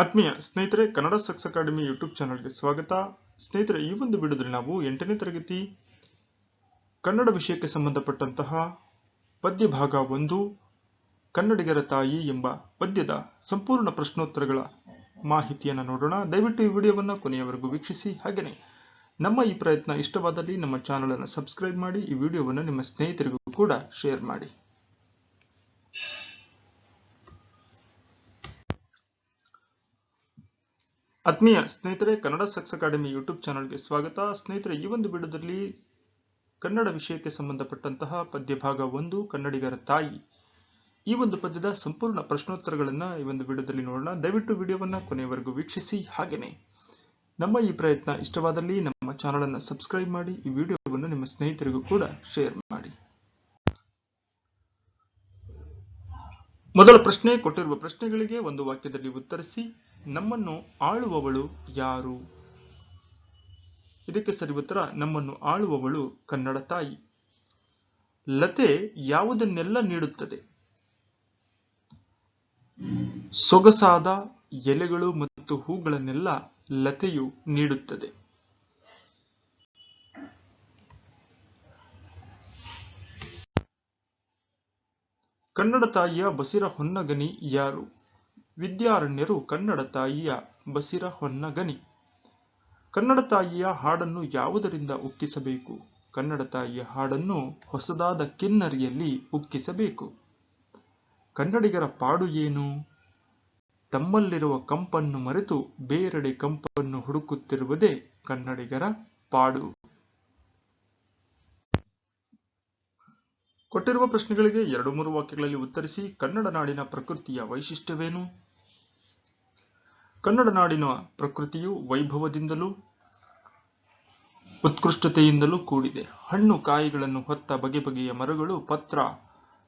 ಆತ್ಮೀಯ ಸ್ನೇಹಿತರೆ, Kannada sucks academy YouTube ಚಾನಲ್ಗೆ ಸ್ವಾಗತ. ಸ್ನೇಹಿತರೆ, ಈ ಒಂದು ವಿಡಿಯೋದಲ್ಲಿ ನಾವು ಎಂಟನೇ ತರಗತಿ ಕನ್ನಡ ವಿಷಯಕ್ಕೆ ಸಂಬಂಧಪಟ್ಟಂತಹ ಪದ್ಯ ಭಾಗ ಒಂದು, ಕನ್ನಡಿಗರ ತಾಯಿ ಎಂಬ ಪದ್ಯದ ಸಂಪೂರ್ಣ ಪ್ರಶ್ನೋತ್ತರಗಳ ಮಾಹಿತಿಯನ್ನು ನೋಡೋಣ. ದಯವಿಟ್ಟು ಈ ವಿಡಿಯೋವನ್ನು ಕೊನೆಯವರೆಗೂ ವೀಕ್ಷಿಸಿ. ಹಾಗೆಯೇ, ನಮ್ಮ ಈ ಪ್ರಯತ್ನ ಇಷ್ಟವಾದಲ್ಲಿ ನಮ್ಮ ಚಾನಲ್ ಅನ್ನು ಸಬ್ಸ್ಕ್ರೈಬ್ ಮಾಡಿ, ಈ ವಿಡಿಯೋವನ್ನು ನಿಮ್ಮ ಸ್ನೇಹಿತರಿಗೂ ಕೂಡ ಶೇರ್ ಮಾಡಿ. ಆತ್ಮೀಯ ಸ್ನೇಹಿತರೆ, ಕನ್ನಡ ಸಕ್ಸ್ ಅಕಾಡೆಮಿ ಯೂಟ್ಯೂಬ್ ಚಾನಲ್ಗೆ ಸ್ವಾಗತ. ಸ್ನೇಹಿತರೆ, ಈ ಒಂದು ವಿಡಿಯೋದಲ್ಲಿ ಕನ್ನಡ ವಿಷಯಕ್ಕೆ ಸಂಬಂಧಪಟ್ಟಂತಹ ಪದ್ಯ ಭಾಗ ಒಂದು, ಕನ್ನಡಿಗರ ತಾಯಿ. ಈ ಒಂದು ಪದ್ಯದ ಸಂಪೂರ್ಣ ಪ್ರಶ್ನೋತ್ತರಗಳನ್ನು ಈ ಒಂದು ವಿಡಿಯೋದಲ್ಲಿ ನೋಡೋಣ. ದಯವಿಟ್ಟು ವಿಡಿಯೋವನ್ನು ಕೊನೆಯವರೆಗೂ ವೀಕ್ಷಿಸಿ. ಹಾಗೆಯೇ ನಮ್ಮ ಈ ಪ್ರಯತ್ನ ಇಷ್ಟವಾದಲ್ಲಿ ನಮ್ಮ ಚಾನಲ್ ಅನ್ನು ಸಬ್ಸ್ಕ್ರೈಬ್ ಮಾಡಿ, ಈ ವಿಡಿಯೋವನ್ನು ನಿಮ್ಮ ಸ್ನೇಹಿತರಿಗೂ ಕೂಡ ಶೇರ್ ಮಾಡಿ. ಮೊದಲ ಪ್ರಶ್ನೆ ಕೊಟ್ಟಿರುವ ಪ್ರಶ್ನೆಗಳಿಗೆ ಒಂದು ವಾಕ್ಯದಲ್ಲಿ ಉತ್ತರಿಸಿ, ನಮ್ಮನ್ನು ಆಳುವವಳು ಯಾರು? ಇದಕ್ಕೆ ಸರಿ ಉತ್ತರ, ನಮ್ಮನ್ನು ಆಳುವವಳು ಕನ್ನಡ ತಾಯಿ. ಲತೆ ಯಾವುದನ್ನೆಲ್ಲ ನೀಡುತ್ತದೆ? ಸೊಗಸಾದ ಎಲೆಗಳು ಮತ್ತು ಹೂಗಳನ್ನೆಲ್ಲ ಲತೆಯು ನೀಡುತ್ತದೆ. ಕನ್ನಡ ತಾಯಿಯ ಬಸಿರ ಹೊನ್ನಗನಿ ಯಾರು? ವಿದ್ಯಾರಣ್ಯರು ಕನ್ನಡ ತಾಯಿಯ ಬಸಿರ ಹೊನ್ನಗನಿ ಕನ್ನಡ ತಾಯಿಯ ಹಾಡನ್ನು ಯಾವುದರಿಂದ ಉಕ್ಕಿಸಬೇಕು? ಕನ್ನಡ ತಾಯಿಯ ಹಾಡನ್ನು ಹೊಸದಾದ ಕಿನ್ನರಿಯಲ್ಲಿ ಉಕ್ಕಿಸಬೇಕು. ಕನ್ನಡಿಗರ ಪಾಡು ಏನು? ತಮ್ಮಲ್ಲಿರುವ ಕಂಪನ್ನು ಮರೆತು ಬೇರೆಡೆ ಕಂಪನ್ನು ಹುಡುಕುತ್ತಿರುವುದೇ ಕನ್ನಡಿಗರ ಪಾಡು. ಕೊಟ್ಟಿರುವ ಪ್ರಶ್ನೆಗಳಿಗೆ ಎರಡು ಮೂರು ವಾಕ್ಯಗಳಲ್ಲಿ ಉತ್ತರಿಸಿ ಕನ್ನಡ ನಾಡಿನ ಪ್ರಕೃತಿಯ ವೈಶಿಷ್ಟ್ಯವೇನು? ಕನ್ನಡ ನಾಡಿನ ಪ್ರಕೃತಿಯು ವೈಭವದಿಂದಲೂ ಉತ್ಕೃಷ್ಟತೆಯಿಂದಲೂ ಕೂಡಿದೆ. ಹಣ್ಣು ಕಾಯಿಗಳನ್ನು ಹೊತ್ತ ಬಗೆ ಬಗೆಯ ಮರಗಳು, ಪತ್ರ,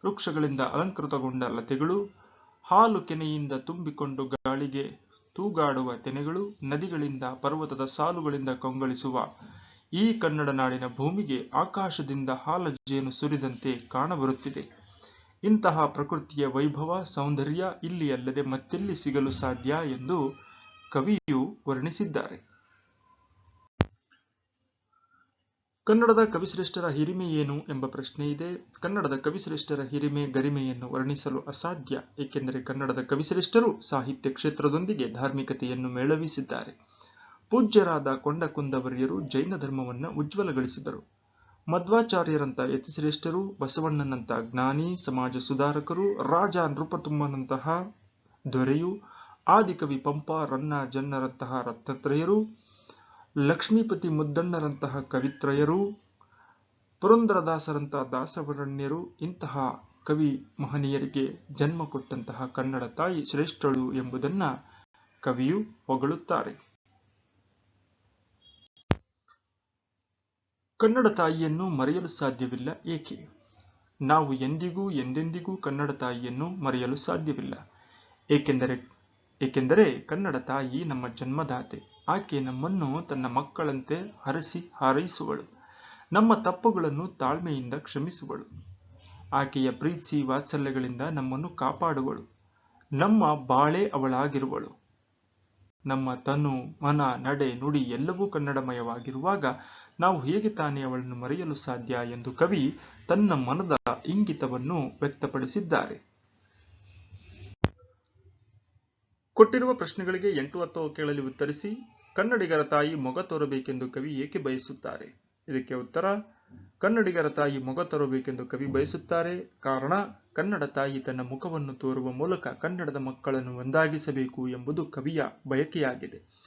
ವೃಕ್ಷಗಳಿಂದ ಅಲಂಕೃತಗೊಂಡ ಲತೆಗಳು, ಹಾಲು ಕೆನೆಯಿಂದ ತುಂಬಿಕೊಂಡು ಗಾಳಿಗೆ ತೂಗಾಡುವ ತೆನೆಗಳು, ನದಿಗಳಿಂದ, ಪರ್ವತದ ಸಾಲುಗಳಿಂದ ಕೊಂಗಳಿಸುವ ಈ ಕನ್ನಡ ನಾಡಿನ ಭೂಮಿಗೆ ಆಕಾಶದಿಂದ ಹಾಲಜ್ಜೆಯನ್ನು ಸುರಿದಂತೆ ಕಾಣಬರುತ್ತಿದೆ. ಇಂತಹ ಪ್ರಕೃತಿಯ ವೈಭವ, ಸೌಂದರ್ಯ ಇಲ್ಲಿ ಅಲ್ಲದೆ ಮತ್ತೆಲ್ಲಿ ಸಿಗಲು ಸಾಧ್ಯ ಎಂದು ಕವಿಯು ವರ್ಣಿಸಿದ್ದಾರೆ. ಕನ್ನಡದ ಕವಿಶ್ರೇಷ್ಠರ ಹಿರಿಮೆ ಏನು ಎಂಬ ಪ್ರಶ್ನೆ ಇದೆ. ಕನ್ನಡದ ಕವಿಶ್ರೇಷ್ಠರ ಹಿರಿಮೆ, ಗರಿಮೆಯನ್ನು ವರ್ಣಿಸಲು ಅಸಾಧ್ಯ, ಏಕೆಂದರೆ ಕನ್ನಡದ ಕವಿಶ್ರೇಷ್ಠರು ಸಾಹಿತ್ಯ ಕ್ಷೇತ್ರದೊಂದಿಗೆ ಧಾರ್ಮಿಕತೆಯನ್ನು ಮೇಳವಿಸಿದ್ದಾರೆ. ಪೂಜ್ಯರಾದ ಕೊಂಡಕುಂದವರಿಯರು ಜೈನ ಧರ್ಮವನ್ನು ಉಜ್ವಲಗೊಳಿಸಿದರು. ಮಧ್ವಾಚಾರ್ಯರಂತ ಯತಿಶ್ರೇಷ್ಠರು ಬಸವಣ್ಣನಂತ ಜ್ಞಾನಿ, ಸಮಾಜ ಸುಧಾರಕರು, ರಾಜ ನೃಪತುಮ್ಮನಂತಹ ದೊರೆಯು, ಆದಿಕವಿ ಪಂಪ ರನ್ನ ಜನ್ನರಂತಹ ರತ್ನತ್ರಯರು, ಲಕ್ಷ್ಮೀಪತಿ ಮುದ್ದಣ್ಣರಂತಹ ಕವಿತ್ರಯರು ಪುರಂದರದಾಸರಂತಹ ದಾಸವರಣ್ಯರು, ಇಂತಹ ಕವಿ ಮಹನೀಯರಿಗೆ ಜನ್ಮ ಕೊಟ್ಟಂತಹ ಕನ್ನಡ ತಾಯಿ ಶ್ರೇಷ್ಠಳು ಎಂಬುದನ್ನ ಕವಿಯು ಹೊಗಳುತ್ತಾರೆ. ಕನ್ನಡ ತಾಯಿಯನ್ನು ಮರೆಯಲು ಸಾಧ್ಯವಿಲ್ಲ. ಏಕೆ? ನಾವು ಎಂದಿಗೂ ಎಂದೆಂದಿಗೂ ಕನ್ನಡ ತಾಯಿಯನ್ನು ಮರೆಯಲು ಸಾಧ್ಯವಿಲ್ಲ. ಏಕೆಂದರೆ ಏಕೆಂದರೆ ಕನ್ನಡ ತಾಯಿ ನಮ್ಮ ಜನ್ಮದಾತೆ. ಆಕೆ ನಮ್ಮನ್ನು ತನ್ನ ಮಕ್ಕಳಂತೆ ಹರಸಿ ಹಾರೈಸುವಳು. ನಮ್ಮ ತಪ್ಪುಗಳನ್ನು ತಾಳ್ಮೆಯಿಂದ ಕ್ಷಮಿಸುವಳು. ಆಕೆಯ ಪ್ರೀತಿ ವಾತ್ಸಲ್ಯಗಳಿಂದ ನಮ್ಮನ್ನು ಕಾಪಾಡುವಳು. ನಮ್ಮ ಬಾಳೆ ಅವಳಾಗಿರುವಳು. ನಮ್ಮ ತನು, ಮನ, ನಡೆ, ನುಡಿ ಎಲ್ಲವೂ ಕನ್ನಡಮಯವಾಗಿರುವಾಗ ನಾವು ಹೇಗೆ ತಾನೇ ಅವಳನ್ನು ಮರೆಯಲು ಸಾಧ್ಯ ಎಂದು ಕವಿ ತನ್ನ ಮನದ ಇಂಗಿತವನ್ನು ವ್ಯಕ್ತಪಡಿಸಿದ್ದಾರೆ. ಕೊಟ್ಟಿರುವ ಪ್ರಶ್ನೆಗಳಿಗೆ ಎಂಟು ಹತ್ತು ಕೇಳಲಿ ಉತ್ತರಿಸಿ, ಕನ್ನಡಿಗರ ತಾಯಿ ಮೊಗ ತೋರಬೇಕೆಂದು ಕವಿ ಏಕೆ ಬಯಸುತ್ತಾರೆ? ಇದಕ್ಕೆ ಉತ್ತರ, ಕನ್ನಡಿಗರ ತಾಯಿ ಮೊಗ ತೋರಬೇಕೆಂದು ಕವಿ ಬಯಸುತ್ತಾರೆ. ಕಾರಣ, ಕನ್ನಡ ತಾಯಿ ತನ್ನ ಮುಖವನ್ನು ತೋರುವ ಮೂಲಕ ಕನ್ನಡದ ಮಕ್ಕಳನ್ನು ಒಂದಾಗಿಸಬೇಕು ಎಂಬುದು ಕವಿಯ ಬಯಕೆಯಾಗಿದೆ.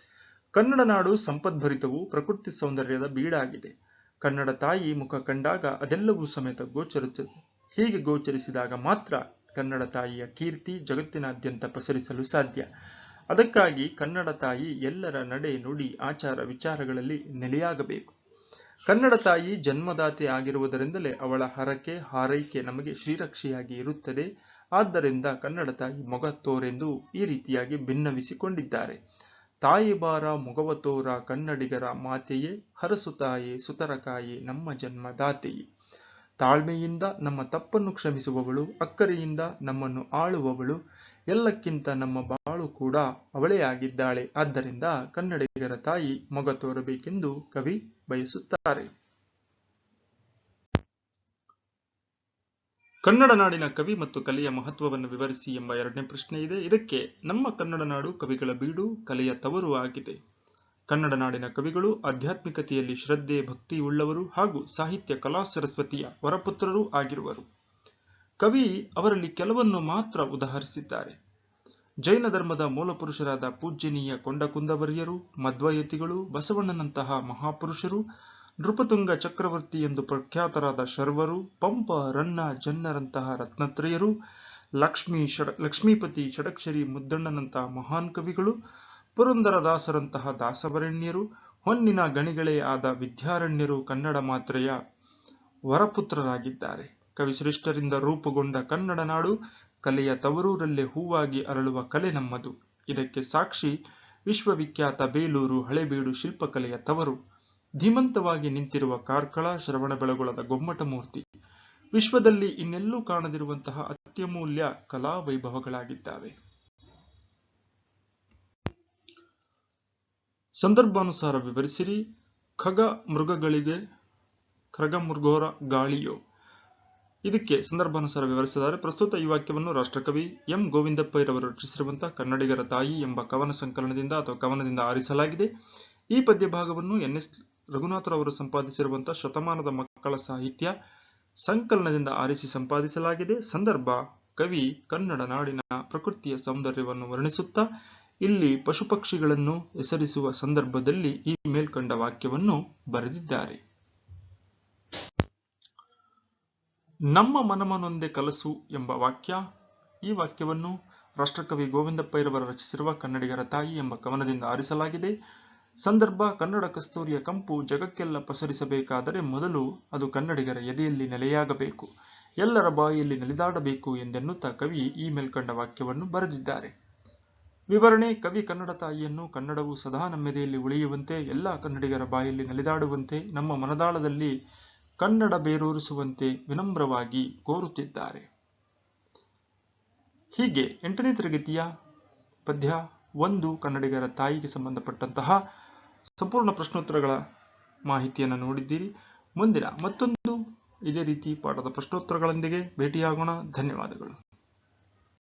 ಕನ್ನಡ ನಾಡು ಸಂಪದ್ಭರಿತವು ಪ್ರಕೃತಿ ಸೌಂದರ್ಯದ ಬೀಡಾಗಿದೆ. ಕನ್ನಡ ತಾಯಿ ಮುಖ ಕಂಡಾಗ ಅದೆಲ್ಲವೂ ಸಮೇತ ಗೋಚರಿಸುತ್ತದೆ. ಹೀಗೆ ಗೋಚರಿಸಿದಾಗ ಮಾತ್ರ ಕನ್ನಡ ತಾಯಿಯ ಕೀರ್ತಿ ಜಗತ್ತಿನಾದ್ಯಂತ ಪಸರಿಸಲು ಸಾಧ್ಯ. ಅದಕ್ಕಾಗಿ ಕನ್ನಡ ತಾಯಿ ಎಲ್ಲರ ನಡೆ ನುಡಿ ಆಚಾರ ವಿಚಾರಗಳಲ್ಲಿ ನೆಲೆಯಾಗಬೇಕು. ಕನ್ನಡ ತಾಯಿ ಜನ್ಮದಾತೆ ಆಗಿರುವುದರಿಂದಲೇ ಅವಳ ಹರಕೆ, ಹಾರೈಕೆ ನಮಗೆ ಶ್ರೀರಕ್ಷೆಯಾಗಿ ಇರುತ್ತದೆ. ಆದ್ದರಿಂದ ಕನ್ನಡ ತಾಯಿ ಮೊಗ ತೋರೆಂದು ಈ ರೀತಿಯಾಗಿ ಭಿನ್ನವಿಸಿಕೊಂಡಿದ್ದಾರೆ. ತಾಯಿ ಬಾರ ಮೊಗವ ತೋರ ಕನ್ನಡಿಗರ ಮಾತೆಯೇ, ಹರಸು ತಾಯಿ ಸುತರಕಾಯೇ ನಮ್ಮ ಜನ್ಮದಾತೆಯೇ ತಾಳ್ಮೆಯಿಂದ ನಮ್ಮ ತಪ್ಪನ್ನು ಕ್ಷಮಿಸುವವಳು, ಅಕ್ಕರೆಯಿಂದ ನಮ್ಮನ್ನು ಆಳುವವಳು, ಎಲ್ಲಕ್ಕಿಂತ ನಮ್ಮ ಬಾಳು ಕೂಡ ಅವಳೇ ಆಗಿದ್ದಾಳೆ. ಆದ್ದರಿಂದ ಕನ್ನಡಿಗರ ತಾಯಿ ಮೊಗ ತೋರಬೇಕೆಂದು ಕವಿ ಬಯಸುತ್ತಾರೆ. ಕನ್ನಡ ನಾಡಿನ ಕವಿ ಮತ್ತು ಕಲೆಯ ಮಹತ್ವವನ್ನು ವಿವರಿಸಿ ಎಂಬ ಎರಡನೇ ಪ್ರಶ್ನೆ ಇದೆ. ಇದಕ್ಕೆ ನಮ್ಮ ಕನ್ನಡ ನಾಡು ಕವಿಗಳ ಬೀಡು, ಕಲೆಯ ತವರು ಆಗಿದೆ. ಕನ್ನಡ ನಾಡಿನ ಕವಿಗಳು ಆಧ್ಯಾತ್ಮಿಕತೆಯಲ್ಲಿ ಶ್ರದ್ಧೆ ಭಕ್ತಿಯುಳ್ಳವರು ಹಾಗೂ ಸಾಹಿತ್ಯ ಕಲಾ ಸರಸ್ವತಿಯ ವರಪುತ್ರರೂ ಆಗಿರುವರು. ಕವಿ ಅವರಲ್ಲಿ ಕೆಲವನ್ನು ಮಾತ್ರ ಉದಾಹರಿಸಿದ್ದಾರೆ. ಜೈನ ಧರ್ಮದ ಮೂಲಪುರುಷರಾದ ಪೂಜ್ಯನೀಯ ಕೊಂಡಕುಂದವರ್ಯರು, ಮಧ್ವಯತಿಗಳು, ಬಸವಣ್ಣನಂತಹ ಮಹಾಪುರುಷರು ನೃಪತುಂಗ ಚಕ್ರವರ್ತಿ ಎಂದು ಪ್ರಖ್ಯಾತರಾದ ಶರ್ವರು, ಪಂಪ, ರನ್ನ, ಜನ್ನರಂತಹ ರತ್ನತ್ರಯರು, ಲಕ್ಷ್ಮೀ ಷಡ, ಲಕ್ಷ್ಮೀಪತಿ ಷಡಕ್ಷರಿ ಮುದ್ದಣ್ಣನಂತಹ ಮಹಾನ್ ಕವಿಗಳು, ಪುರಂದರದಾಸರಂತಹ ದಾಸವರಣ್ಯರು, ಹೊನ್ನಿನ ಗಣಿಗಳೇ ಆದ ವಿದ್ಯಾರಣ್ಯರು ಕನ್ನಡ ಮಾತ್ರೆಯ ವರಪುತ್ರರಾಗಿದ್ದಾರೆ. ಕವಿಶ್ರೇಷ್ಠರಿಂದ ರೂಪುಗೊಂಡ ಕನ್ನಡ ನಾಡು ಕಲೆಯ ತವರೂರಲ್ಲೇ ಹೂವಾಗಿ ಅರಳುವ ಕಲೆ ನಮ್ಮದು. ಇದಕ್ಕೆ ಸಾಕ್ಷಿ ವಿಶ್ವವಿಖ್ಯಾತ ಬೇಲೂರು ಹಳೆಬೀಡು ಶಿಲ್ಪಕಲೆಯ ತವರು. ಧೀಮಂತವಾಗಿ ನಿಂತಿರುವ ಕಾರ್ಕಳ ಶ್ರವಣಬೆಳಗೊಳದ ಗೊಮ್ಮಟ ಮೂರ್ತಿ. ವಿಶ್ವದಲ್ಲಿ ಇನ್ನೆಲ್ಲೂ ಕಾಣದಿರುವಂತಹ ಅತ್ಯಮೂಲ್ಯ ಕಲಾ ವೈಭವಗಳಾಗಿದ್ದಾವೆ. ಸಂದರ್ಭಾನುಸಾರ ವಿವರಿಸಿರಿ, ಖಗ ಮೃಗಗಳಿಗೆ ಖಗ ಮೃಗೋರ ಗಾಳಿಯೋ. ಇದಕ್ಕೆ ಸಂದರ್ಭಾನುಸಾರ ವಿವರಿಸಿದ್ದಾರೆ, ಪ್ರಸ್ತುತ ಈ ವಾಕ್ಯವನ್ನು ರಾಷ್ಟ್ರಕವಿ ಎಂ. ಗೋವಿಂದಪ್ಪಯ್ಯರವರು ರಚಿಸಿರುವಂತಹ ಕನ್ನಡಿಗರ ತಾಯಿ ಎಂಬ ಕವನ ಸಂಕಲನದಿಂದ ಅಥವಾ ಕವನದಿಂದ ಆರಿಸಲಾಗಿದೆ. ಈ ಪದ್ಯ ಭಾಗವನ್ನು ಎನ್. ಎಸ್. ರಘುನಾಥರವರು ಸಂಪಾದಿಸಿರುವಂತಹ ಶತಮಾನದ ಮಕ್ಕಳ ಸಾಹಿತ್ಯ ಸಂಕಲನದಿಂದ ಆರಿಸಿ ಸಂಪಾದಿಸಲಾಗಿದೆ. ಸಂದರ್ಭ, ಕವಿ, ಕನ್ನಡ ನಾಡಿನ ಪ್ರಕೃತಿಯ ಸೌಂದರ್ಯವನ್ನು ವರ್ಣಿಸುತ್ತಾ, ಇಲ್ಲಿ ಪಶುಪಕ್ಷಿಗಳನ್ನು ಹೆಸರಿಸುವ ಸಂದರ್ಭದಲ್ಲಿ ಈ ಮೇಲ್ಕಂಡ ವಾಕ್ಯವನ್ನು ಬರೆದಿದ್ದಾರೆ. ನಮ್ಮ ಮನಮನೊಂದೆ ಕಲಸು ಎಂಬ ವಾಕ್ಯ. ಈ ವಾಕ್ಯವನ್ನು ರಾಷ್ಟ್ರಕವಿ ಗೋವಿಂದಪ್ಪಯ್ಯರವರು ರಚಿಸಿರುವ ಕನ್ನಡಿಗರ ತಾಯಿ ಎಂಬ ಕವನದಿಂದ ಆರಿಸಲಾಗಿದೆ. ಸಂದರ್ಭ ಕನ್ನಡ ಕಸ್ತೂರಿಯ ಕಂಪು ಜಗಕ್ಕೆಲ್ಲ ಪಸರಿಸಬೇಕಾದರೆ ಮೊದಲು ಅದು ಕನ್ನಡಿಗರ ಎದೆಯಲ್ಲಿ ನೆಲೆಯಾಗಬೇಕು, ಎಲ್ಲರ ಬಾಯಿಯಲ್ಲಿ ನೆಲೆದಾಡಬೇಕು ಎಂದೆನ್ನುತ್ತಾ ಕವಿ ಈ ಮೇಲ್ಕಂಡ ವಾಕ್ಯವನ್ನು ಬರೆದಿದ್ದಾರೆ. ವಿವರಣೆ, ಕವಿ ಕನ್ನಡ ತಾಯಿಯನ್ನು ಕನ್ನಡವು ಸದಾ ನಮ್ಮೆದೆಯಲ್ಲಿ ಉಳಿಯುವಂತೆ, ಎಲ್ಲ ಕನ್ನಡಿಗರ ಬಾಯಲ್ಲಿ ನೆಲೆದಾಡುವಂತೆ, ನಮ್ಮ ಮನದಾಳದಲ್ಲಿ ಕನ್ನಡ ಬೇರೂರಿಸುವಂತೆ ವಿನಮ್ರವಾಗಿ ಕೋರುತ್ತಿದ್ದಾರೆ. ಹೀಗೆ ಎಂಟನೇ ತರಗತಿಯ ಪದ್ಯ ಒಂದು ಕನ್ನಡಿಗರ ತಾಯಿಗೆ ಸಂಬಂಧಪಟ್ಟಂತಹ ಸಂಪೂರ್ಣ ಪ್ರಶ್ನೋತ್ತರಗಳ ಮಾಹಿತಿಯನ್ನು ನೋಡಿದ್ದೀರಿ. ಮುಂದಿನ ಮತ್ತೊಂದು ಇದೇ ರೀತಿ ಪಾಠದ ಪ್ರಶ್ನೋತ್ತರಗಳೊಂದಿಗೆ ಭೇಟಿಯಾಗೋಣ. ಧನ್ಯವಾದಗಳು.